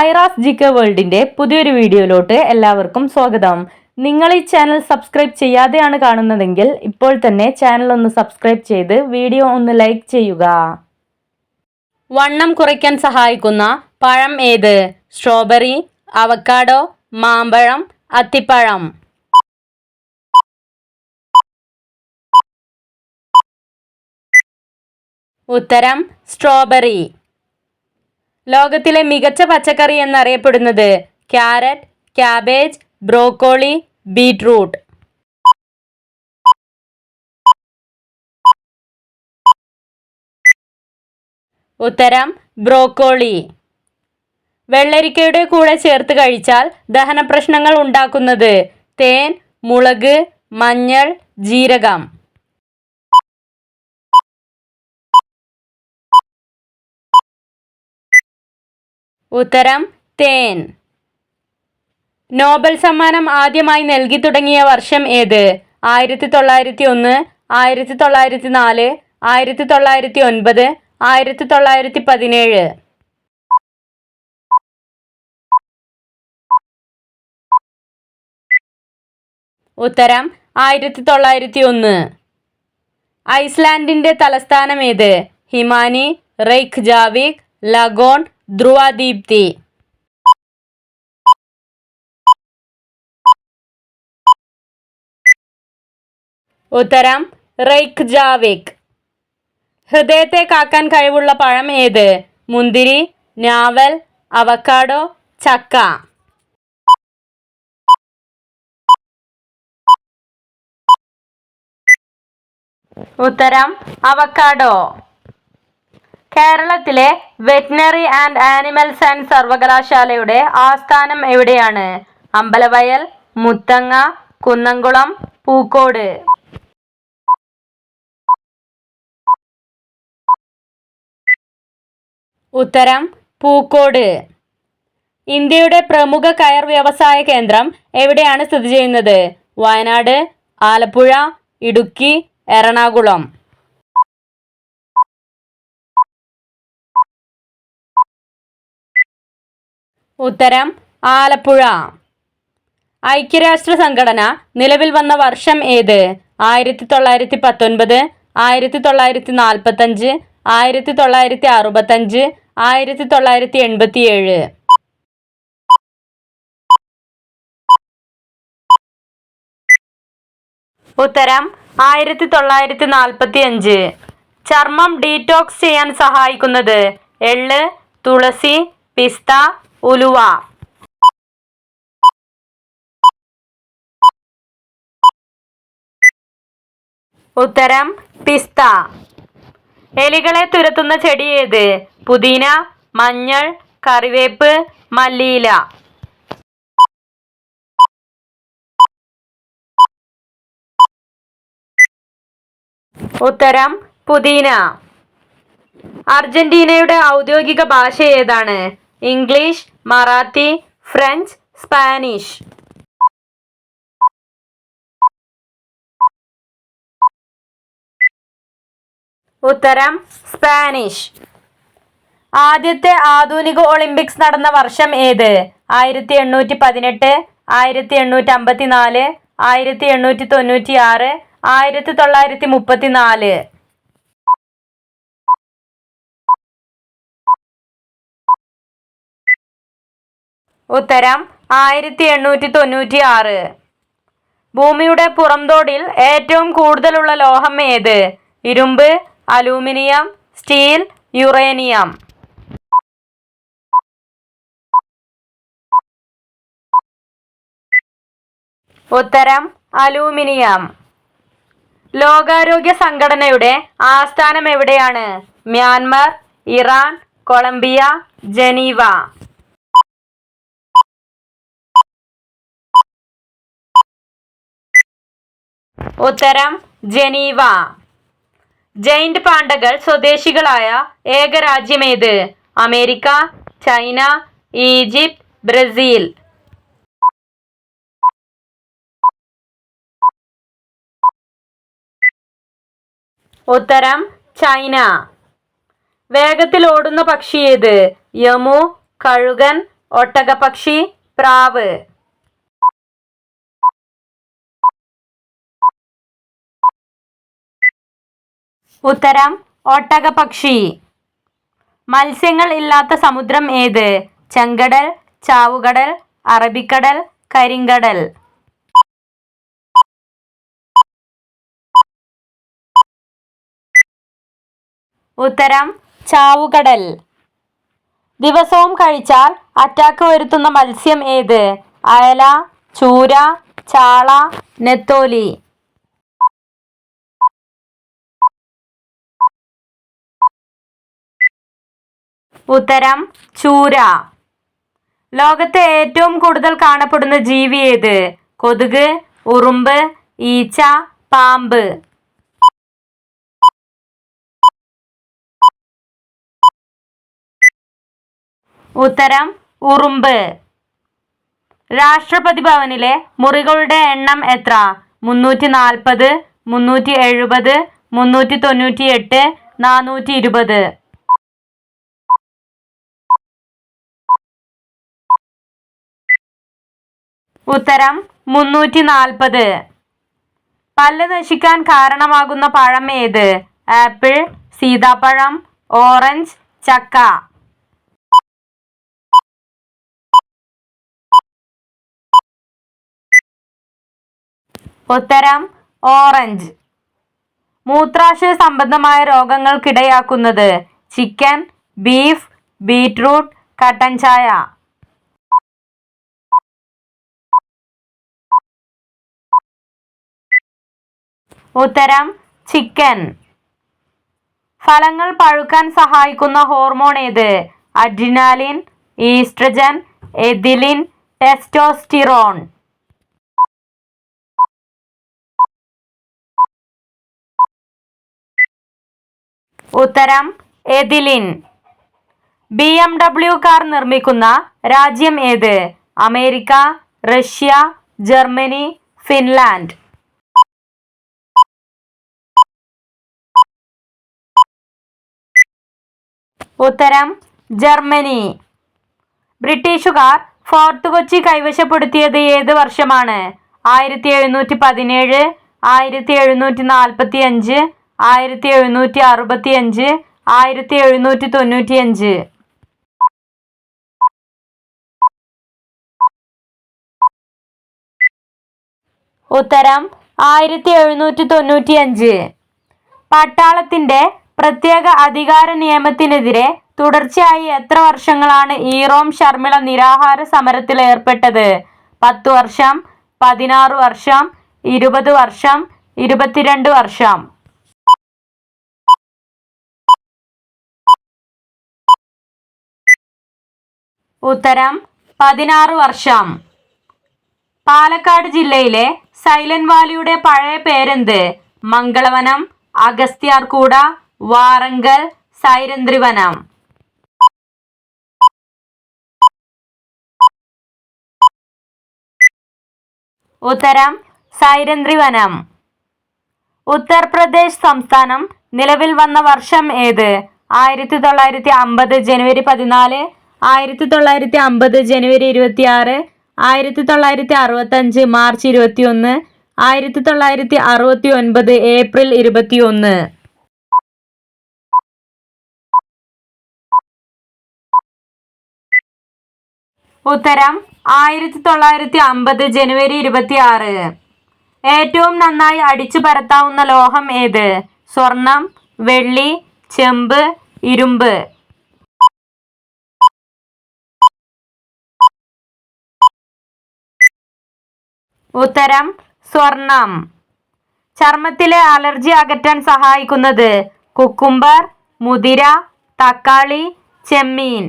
ഐറാസ് ജിക്ക വേൾഡിന്റെ പുതിയൊരു വീഡിയോയിലോട്ട് എല്ലാവർക്കും സ്വാഗതം. നിങ്ങൾ ഈ ചാനൽ സബ്സ്ക്രൈബ് ചെയ്യാതെയാണ് കാണുന്നതെങ്കിൽ ഇപ്പോൾ തന്നെ ചാനൽ ഒന്ന് സബ്സ്ക്രൈബ് ചെയ്ത് വീഡിയോ ഒന്ന് ലൈക്ക് ചെയ്യുക. വണ്ണം കുറയ്ക്കാൻ സഹായിക്കുന്ന പഴം ഏത്? സ്ട്രോബെറി അവക്കാഡോ മാമ്പഴം അത്തിപ്പഴം. ഉത്തരം സ്ട്രോബെറി. ലോകത്തിലെ മികച്ച പച്ചക്കറി എന്നറിയപ്പെടുന്നത് ക്യാരറ്റ് ക്യാബേജ് ബ്രോക്കോളി ബീട്രൂട്ട് ഉത്തരം ബ്രോക്കോളി. വെള്ളരിക്കയുടെ കൂടെ ചേർത്ത് കഴിച്ചാൽ ദഹന പ്രശ്നങ്ങൾ ഉണ്ടാക്കുന്നത് തേൻ മുളക് മഞ്ഞൾ ജീരകം. ഉത്തരം തേൻ. നോബൽ സമ്മാനം ആദ്യമായി നൽകി തുടങ്ങിയ വർഷം ഏത്? ആയിരത്തി തൊള്ളായിരത്തി ഒന്ന് ആയിരത്തി തൊള്ളായിരത്തി നാല് ആയിരത്തി തൊള്ളായിരത്തി ഒൻപത് ആയിരത്തി തൊള്ളായിരത്തി പതിനേഴ് ഉത്തരം ആയിരത്തി തൊള്ളായിരത്തി ഒന്ന് ഐസ്ലാൻഡിന്റെ തലസ്ഥാനം ഏത്? ഹിമാനി റെയ്ഖ് ജാവിക് ലഗോൺ ധ്രുവദീപ്തി. ഉത്തരം റൈക് ജാവിക് ഹൃദയത്തെ കാക്കാൻ കഴിവുള്ള പഴം ഏത്? മുന്തിരി ഞാവൽ അവക്കാഡോ ചക്ക. ഉത്തരം അവക്കാഡോ കേരളത്തിലെ വെറ്റിനറി ആൻഡ് ആനിമൽ സയൻസ് സർവകലാശാലയുടെ ആസ്ഥാനം എവിടെയാണ്? അമ്പലവയൽ മുത്തങ്ങ കുന്നംകുളം പൂക്കോട്. ഉത്തരം പൂക്കോട്. ഇന്ത്യയുടെ പ്രമുഖ കയർ വ്യവസായ കേന്ദ്രം എവിടെയാണ് സ്ഥിതി ചെയ്യുന്നത്? വയനാട് ആലപ്പുഴ ഇടുക്കി എറണാകുളം. ഉത്തരം ആലപ്പുഴ. ഐക്യരാഷ്ട്ര സംഘടന നിലവിൽ വന്ന വർഷം ഏത്? ആയിരത്തി തൊള്ളായിരത്തി പത്തൊൻപത് ആയിരത്തി തൊള്ളായിരത്തി നാൽപ്പത്തഞ്ച് ആയിരത്തി തൊള്ളായിരത്തി അറുപത്തഞ്ച് ആയിരത്തി തൊള്ളായിരത്തി എൺപത്തിയേഴ് ഉത്തരം ആയിരത്തി തൊള്ളായിരത്തി നാൽപ്പത്തി അഞ്ച് ചർമ്മം ഡീറ്റോക്സ് ചെയ്യാൻ സഹായിക്കുന്നത് എള്ള് തുളസി പിസ്ത ഉലുവ. ഉത്തരം പിസ്ത. എലികളെ തുരത്തുന്ന ചെടി ഏത്? പുതിന മഞ്ഞൾ കറിവേപ്പ് മല്ലിയില. ഉത്തരം പുതിന. അർജന്റീനയുടെ ഔദ്യോഗിക ഭാഷ ഏതാണ്? English Marathi French Spanish. ഉത്തരം സ്പാനിഷ്. ആദ്യത്തെ ആധുനിക ഒളിമ്പിക്സ് നടന്ന വർഷം ഏത്? ആയിരത്തി എണ്ണൂറ്റി പതിനെട്ട് ആയിരത്തി എണ്ണൂറ്റി അമ്പത്തി നാല് ആയിരത്തി എണ്ണൂറ്റി തൊണ്ണൂറ്റി ആറ് ആയിരത്തി തൊള്ളായിരത്തി മുപ്പത്തി നാല് ഉത്തരം ആയിരത്തി എണ്ണൂറ്റി തൊണ്ണൂറ്റി ആറ് ഭൂമിയുടെ പുറംതോടിൽ ഏറ്റവും കൂടുതലുള്ള ലോഹം ഏത്? ഇരുമ്പ് അലൂമിനിയം സ്റ്റീൽ യുറേനിയം. ഉത്തരം അലൂമിനിയം. ലോകാരോഗ്യ സംഘടനയുടെ ആസ്ഥാനം എവിടെയാണ്? Myanmar Iran Colombia Geneva. ഉത്തരം ജനീവ. ജൈന്റ് പാണ്ഡകൾ സ്വദേശികളായ ഏക രാജ്യമേത് അമേരിക്ക ചൈന ഈജിപ്ത് ബ്രസീൽ. ഉത്തരം ചൈന. വേഗത്തിൽ ഓടുന്ന പക്ഷി ഏത് യമു കഴുകൻ ഒട്ടകപക്ഷി പ്രാവ്. ഉത്തരം ഒട്ടകപക്ഷി മത്സ്യങ്ങൾ ഇല്ലാത്ത സമുദ്രം ഏത്? ചെങ്കടൽ ചാവുകടൽ അറബിക്കടൽ കരിങ്കടൽ. ഉത്തരം ചാവുകടൽ. ദിവസവും കഴിച്ചാൽ അറ്റാക്ക് വരുത്തുന്ന മത്സ്യം ഏത്? അയല ചൂര ചാള നെത്തോലി. ഉത്തരം ചൂര. ലോകത്ത് ഏറ്റവും കൂടുതൽ കാണപ്പെടുന്ന ജീവി ഏത്? കൊതുക് ഉറുമ്പ് ഈച്ച പാമ്പ്. ഉത്തരം ഉറുമ്പ്. രാഷ്ട്രപതി ഭവനിലെ മുറികളുടെ എണ്ണം എത്ര? മുന്നൂറ്റി നാൽപ്പത് മുന്നൂറ്റി എഴുപത് മുന്നൂറ്റി തൊണ്ണൂറ്റി എട്ട് നാനൂറ്റി ഇരുപത് ഉത്തരം മുന്നൂറ്റി നാൽപ്പത് പല്ല് നശിക്കാൻ കാരണമാകുന്ന പഴം ഏത്? ആപ്പിൾ സീതാപ്പഴം ഓറഞ്ച് ചക്ക. ഉത്തരം ഓറഞ്ച്. മൂത്രാശയ സംബന്ധമായ രോഗങ്ങൾക്കിടയാക്കുന്നത് ചിക്കൻ ബീഫ് ബീറ്റ്റൂട്ട് കട്ടൻ ചായ. ഉത്തരം ചിക്കൻ. ഫലങ്ങൾ പഴുക്കാൻ സഹായിക്കുന്ന ഹോർമോൺ ഏത്? Adrenaline oestrogen ethylene testosterone. ഉത്തരം ethylene. B M W car നിർമ്മിക്കുന്ന രാജ്യം ഏത്? America Russia Germany Finland. ഉത്തരം ജർമ്മനി. ബ്രിട്ടീഷുകാർ ഫോർട്ട് കൊച്ചി കൈവശപ്പെടുത്തിയത് ഏത് വർഷമാണ്? ആയിരത്തി എഴുന്നൂറ്റി പതിനേഴ് ആയിരത്തി എഴുന്നൂറ്റി നാൽപ്പത്തി അഞ്ച് ആയിരത്തി എഴുന്നൂറ്റി അറുപത്തി അഞ്ച് ആയിരത്തി എഴുന്നൂറ്റി തൊണ്ണൂറ്റി അഞ്ച് ഉത്തരം ആയിരത്തി എഴുന്നൂറ്റി തൊണ്ണൂറ്റി അഞ്ച് പട്ടാളത്തിന്റെ പ്രത്യേക അധികാര നിയമത്തിനെതിരെ തുടർച്ചയായി എത്ര വർഷങ്ങളാണ് ഈറോം ശർമിള നിരാഹാര സമരത്തിൽ ഏർപ്പെട്ടത്? പത്തു വർഷം പതിനാറ് വർഷം ഇരുപത് വർഷം ഇരുപത്തിരണ്ട് വർഷം. ഉത്തരം പതിനാറ് വർഷം. പാലക്കാട് ജില്ലയിലെ സൈലന്റ് വാലിയുടെ പഴയ പേരെന്ത്? മംഗളവനം അഗസ്ത്യാർകൂട വാറങ്കൽ സൈരന്ധ്രിവനം ഉത്തരം സൈരന്ധ്രിവനം ഉത്തർപ്രദേശ് സംസ്ഥാനം നിലവിൽ വന്ന വർഷം ഏത്? ആയിരത്തി തൊള്ളായിരത്തി അമ്പത് ജനുവരി പതിനാല് ആയിരത്തി തൊള്ളായിരത്തി അമ്പത് ജനുവരി ഇരുപത്തിയാറ് ആയിരത്തി തൊള്ളായിരത്തി അറുപത്തഞ്ച് മാർച്ച് ഇരുപത്തിയൊന്ന് ആയിരത്തി തൊള്ളായിരത്തി അറുപത്തി ഒൻപത് ഏപ്രിൽ ഇരുപത്തിയൊന്ന്. ഉത്തരം ആയിരത്തി തൊള്ളായിരത്തി അമ്പത് ജനുവരി ഇരുപത്തി ആറ് ഏറ്റവും നന്നായി അടിച്ചു പരത്താവുന്ന ലോഹം ഏത്? സ്വർണം വെള്ളി ചെമ്പ് ഇരുമ്പ്. ഉത്തരം സ്വർണം. ചർമ്മത്തിലെ അലർജി അകറ്റാൻ സഹായിക്കുന്നത് കുക്കുംബർ മുതിര തക്കാളി ചെമ്മീൻ.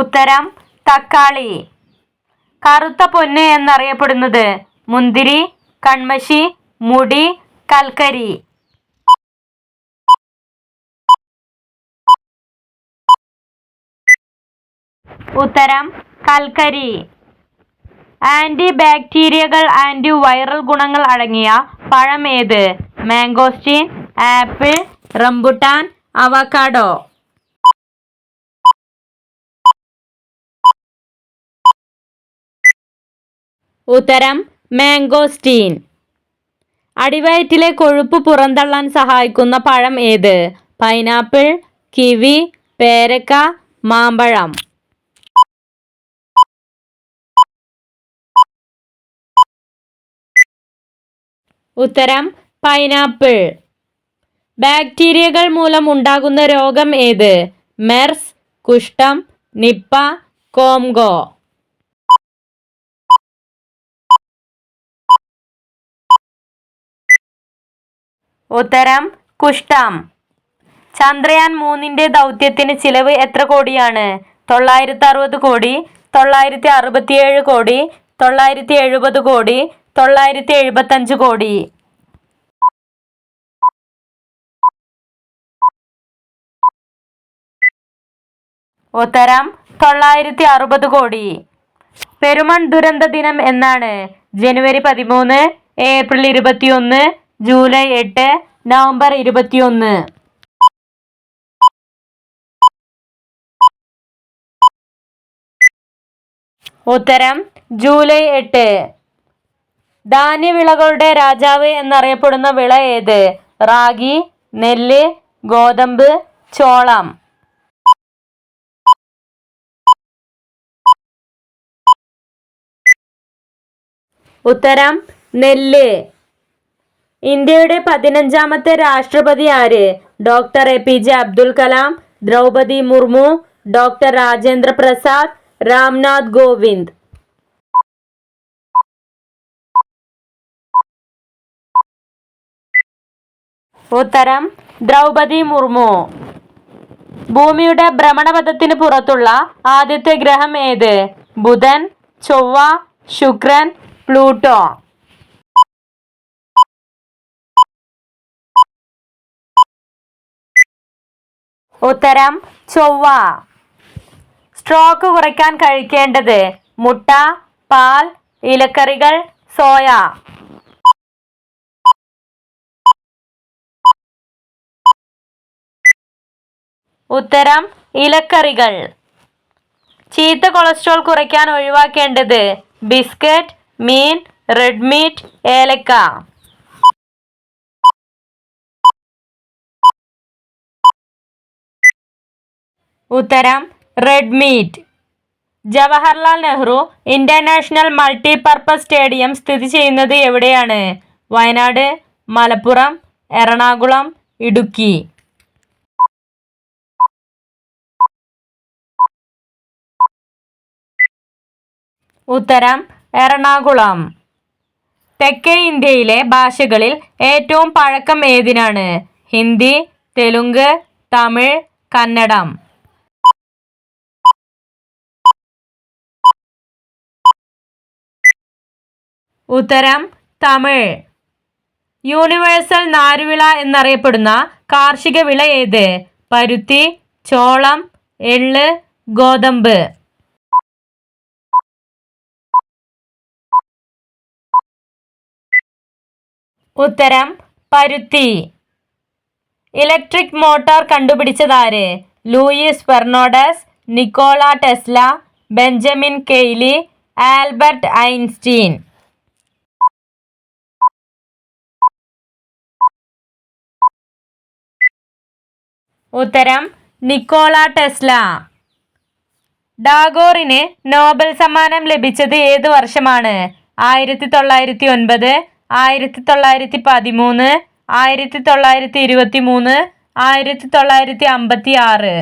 ഉത്തരം തക്കാളി. കറുത്ത പൊന്ന് എന്നറിയപ്പെടുന്നത് മുന്തിരി കൺമശി മുടി കൽക്കരി. ഉത്തരം കൽക്കരി. ആന്റി ബാക്ടീരിയകൾ ആന്റി വൈറൽ ഗുണങ്ങൾ അടങ്ങിയ പഴം ഏത് മാംഗോസ്റ്റീൻ ആപ്പിൾ റംബുട്ടാൻ അവക്കാഡോ. ഉത്തരം മാംഗോസ്റ്റീൻ അടിവയറ്റിലെ കൊഴുപ്പ് പുറന്തള്ളാൻ സഹായിക്കുന്ന പഴം ഏത്? പൈനാപ്പിൾ കിവി പേരക്ക മാമ്പഴം. ഉത്തരം പൈനാപ്പിൾ. ബാക്ടീരിയകൾ മൂലം ഉണ്ടാകുന്ന രോഗം ഏത്? മെർസ് കുഷ്ഠം നിപ്പ കോംഗോ. ഉത്തരം കുഷ്ടാം ചന്ദ്രയാൻ മൂന്നിന്റെ ദൗത്യത്തിന് ചിലവ് എത്ര കോടിയാണ്? തൊള്ളായിരത്തി അറുപത് കോടി തൊള്ളായിരത്തി അറുപത്തിയേഴ് കോടി തൊള്ളായിരത്തി എഴുപത് കോടി തൊള്ളായിരത്തി എഴുപത്തഞ്ച് കോടി. ഉത്തരം തൊള്ളായിരത്തി അറുപത് കോടി. പെരുമൺ ദുരന്ത ദിനം എന്നാണ്. ജനുവരി പതിമൂന്ന് ഏപ്രിൽ ഇരുപത്തിയൊന്ന് ജൂലൈ എട്ട് നവംബർ ഇരുപത്തിയൊന്ന്. ഉത്തരം ജൂലൈ എട്ട്. ധാന്യവിളകളുടെ രാജാവ് എന്നറിയപ്പെടുന്ന വിള ഏത്? റാഗി നെല്ല് ഗോതമ്പ് ചോളം. ഉത്തരം നെല്ല്. ഇന്ത്യയുടെ പതിനഞ്ചാമത്തെ രാഷ്ട്രപതി ആര്? Doctor A P J Abdul Kalam Draupadi Murmu doctor Rajendra Prasad Ramnath Kovind ഉത്തരം ദ്രൗപതി മുർമു. ഭൂമിയുടെ ഭ്രമണപഥത്തിന് പുറത്തുള്ള ആദ്യത്തെ ഗ്രഹം ഏത്? ബുധൻ ചൊവ്വ ശുക്രൻ പ്ലൂട്ടോ. ഉത്തരം ചൊവ്വ. സ്ട്രോക്ക് കുറയ്ക്കാൻ കഴിക്കേണ്ടത് മുട്ട പാൽ ഇലക്കറികൾ സോയ. ഉത്തരം ഇലക്കറികൾ. ചീത്ത കൊളസ്ട്രോൾ കുറയ്ക്കാൻ ഒഴിവാക്കേണ്ടത് ബിസ്ക്കറ്റ് മീൻ റെഡ് മീറ്റ് ഏലക്ക. ഉത്തരം red meat Jawaharlal Nehru international multipurpose stadium സ്ഥിതി ചെയ്യുന്നത് എവിടെയാണ്? വയനാട് മലപ്പുറം എറണാകുളം ഇടുക്കി. ഉത്തരം എറണാകുളം. തെക്കേ ഇന്ത്യയിലെ ഭാഷകളിൽ ഏറ്റവും പഴക്കം ഏതിനാണ്? ഹിന്ദി തെലുങ്ക് തമിഴ് കന്നഡം. ഉത്തരം തമിഴ്. യൂണിവേഴ്സൽ നാരുവിള എന്നറിയപ്പെടുന്ന കാർഷിക വിള ഏത്? പരുത്തി ചോളം എള്ള് ഗോതമ്പ്. ഉത്തരം പരുത്തി. Electric motor കണ്ടുപിടിച്ചതാര്? Louis Fernandes Nikola Tesla Benjamin Cayley Albert Einstein. ഉത്തരം നിക്കോള ടെസ്ല. ഡാഗോറിന് നോബൽ സമ്മാനം ലഭിച്ചത് ഏത് വർഷമാണ്? ആയിരത്തി തൊള്ളായിരത്തി ഒൻപത് ആയിരത്തി തൊള്ളായിരത്തി പതിമൂന്ന് ആയിരത്തി തൊള്ളായിരത്തി ഇരുപത്തി മൂന്ന് ആയിരത്തി തൊള്ളായിരത്തി അമ്പത്തി ആറ്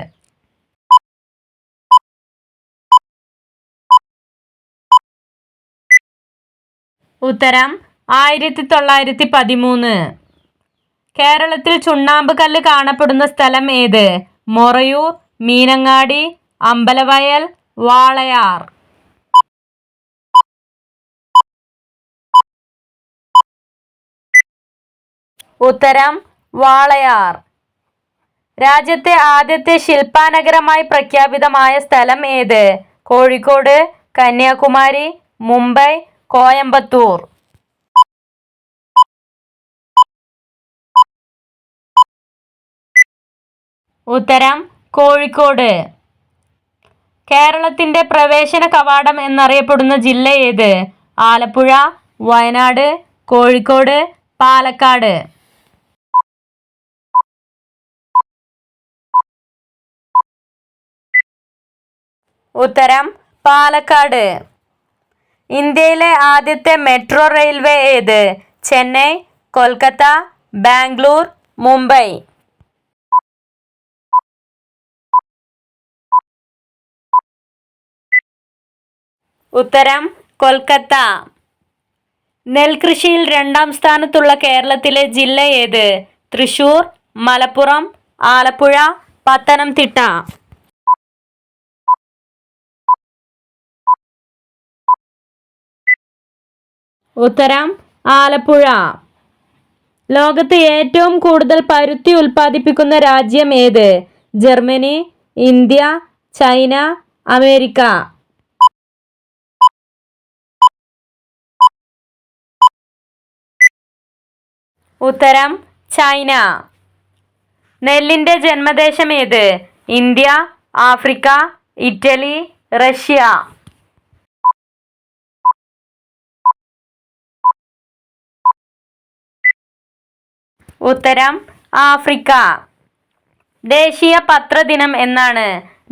ഉത്തരം ആയിരത്തി തൊള്ളായിരത്തി പതിമൂന്ന് കേരളത്തിൽ ചുണ്ണാമ്പ് കല്ല് കാണപ്പെടുന്ന സ്ഥലം ഏത്? മൊറയൂർ മീനങ്ങാടി അമ്പലവയൽ വാളയാർ. ഉത്തരം വാളയാർ. രാജ്യത്തെ ആദ്യത്തെ ശില്പാനഗരമായി പ്രഖ്യാപിതമായ സ്ഥലം ഏത്? കോഴിക്കോട് കന്യാകുമാരി മുംബൈ കോയമ്പത്തൂർ. ഉത്തരം കോഴിക്കോട്. കേരളത്തിന്റെ പ്രവേശന കവാടം എന്നറിയപ്പെടുന്ന ജില്ല ഏത്? ആലപ്പുഴ വയനാട് കോഴിക്കോട് പാലക്കാട്. ഉത്തരം പാലക്കാട്. ഇന്ത്യയിലെ ആദ്യത്തെ മെട്രോ റെയിൽവേ ഏത്? ചെന്നൈ കൊൽക്കത്ത ബാംഗ്ലൂർ മുംബൈ. ഉത്തരം കൊൽക്കത്ത. നെൽകൃഷിയിൽ രണ്ടാം സ്ഥാനത്തുള്ള കേരളത്തിലെ ജില്ല ഏത്? തൃശൂർ മലപ്പുറം ആലപ്പുഴ പത്തനംതിട്ട. ഉത്തരം ആലപ്പുഴ. ലോകത്ത് ഏറ്റവും കൂടുതൽ പരുത്തി ഉൽപ്പാദിപ്പിക്കുന്ന രാജ്യം ഏത്? Germany India China America. ഉത്തരം ചൈന. നെല്ലിന്റെ ജന്മദേശം ഏത് ഇന്ത്യ ആഫ്രിക്ക ഇറ്റലി റഷ്യ. ഉത്തരം ആഫ്രിക്ക. ദേശീയ പത്രദിനം എന്നാണ്.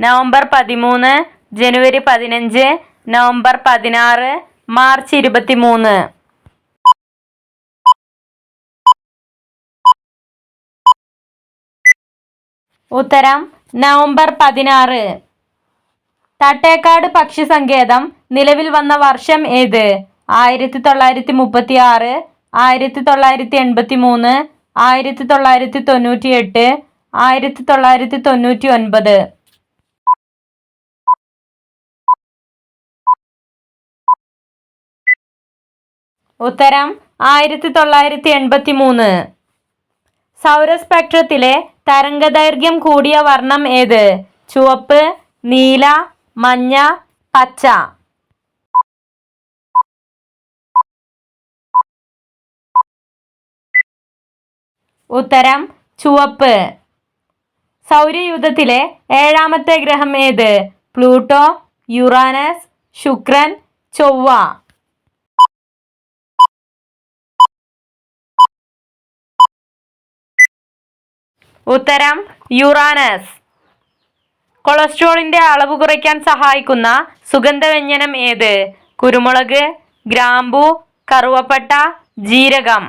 നവംബർ പതിമൂന്ന് ജനുവരി പതിനഞ്ച് നവംബർ പതിനാറ് മാർച്ച് ഇരുപത്തി ഉത്തരം നവംബർ പതിനാറ്. തട്ടേക്കാട് പക്ഷി സങ്കേതം നിലവിൽ വന്ന വർഷം ഏത്? ആയിരത്തി തൊള്ളായിരത്തി മുപ്പത്തി ആറ് ആയിരത്തി തൊള്ളായിരത്തി എൺപത്തി മൂന്ന് ആയിരത്തി തൊള്ളായിരത്തി തൊണ്ണൂറ്റി എട്ട് ആയിരത്തി തൊള്ളായിരത്തി തൊണ്ണൂറ്റി ഒൻപത് ഉത്തരം ആയിരത്തി തൊള്ളായിരത്തി എൺപത്തി മൂന്ന് സൗരസ്പെക്ട്രത്തിലെ തരംഗദൈർഘ്യം കൂടിയ വർണം ഏത്? ചുവപ്പ് നീല മഞ്ഞ പച്ച. ഉത്തരം ചുവപ്പ്. സൗരയൂഥത്തിലെ ഏഴാമത്തെ ഗ്രഹം ഏത്? പ്ലൂട്ടോ യുറാനസ് ശുക്രൻ ചൊവ്വ. ഉത്തരം യുറാനസ്. കൊളസ്ട്രോളിന്റെ അളവ് കുറയ്ക്കാൻ സഹായിക്കുന്ന സുഗന്ധവ്യഞ്ജനം ഏത്? കുരുമുളക് ഗ്രാമ്പു കറുവപ്പട്ട ജീരകം.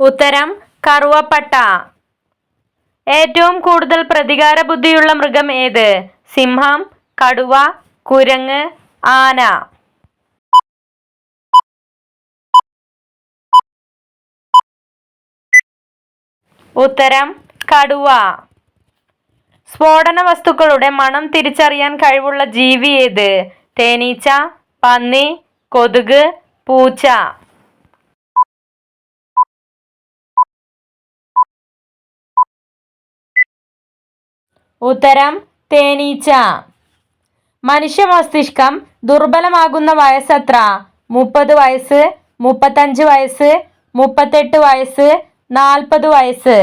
ഉത്തരം കറുവപ്പട്ട. ഏറ്റവും കൂടുതൽ പ്രതികാര ബുദ്ധിയുള്ള മൃഗം ഏത്? സിംഹം കടുവ കുരങ്ങ് ആന. ഉത്തരം കടുവ. സ്ഫോടന വസ്തുക്കളുടെ മണം തിരിച്ചറിയാൻ കഴിവുള്ള ജീവി ഏത്? തേനീച്ച പന്നി കൊതുക് പൂച്ച. ഉത്തരം തേനീച്ച. മനുഷ്യ മസ്തിഷ്കം ദുർബലമാകുന്ന വയസ്സെത്ര? മുപ്പത് വയസ്സ് മുപ്പത്തഞ്ച് വയസ്സ് മുപ്പത്തെട്ട് വയസ്സ് നാൽപ്പത് വയസ്സ്.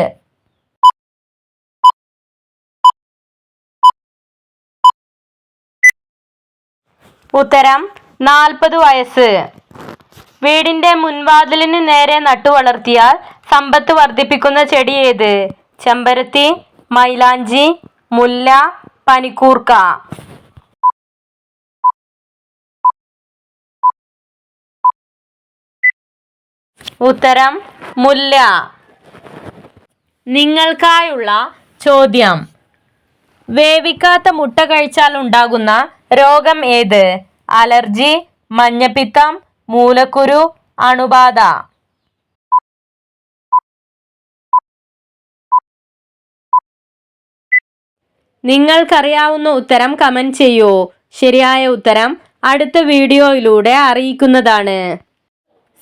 ഉത്തരം നാൽപ്പത് വയസ്സ്. വീടിന്റെ മുൻവാതിലിന് നേരെ നട്ടുവളർത്തിയാൽ സമ്പത്ത് വർദ്ധിപ്പിക്കുന്ന ചെടി ഏത്? ചെമ്പരത്തി മൈലാഞ്ചി മുല്ല പനിക്കൂർക്ക. ഉത്തരം മുല്ല. നിങ്ങൾക്കായുള്ള ചോദ്യം. വേവിക്കാത്ത മുട്ട കഴിച്ചാൽ ഉണ്ടാകുന്ന രോഗം ഏത്? അലർജി മഞ്ഞപ്പിത്തം മൂലക്കുരു അണുബാധ. നിങ്ങൾക്കറിയാവുന്ന ഉത്തരം കമന്റ് ചെയ്യൂ. ശരിയായ ഉത്തരം അടുത്ത വീഡിയോയിലൂടെ അറിയിക്കുന്നതാണ്.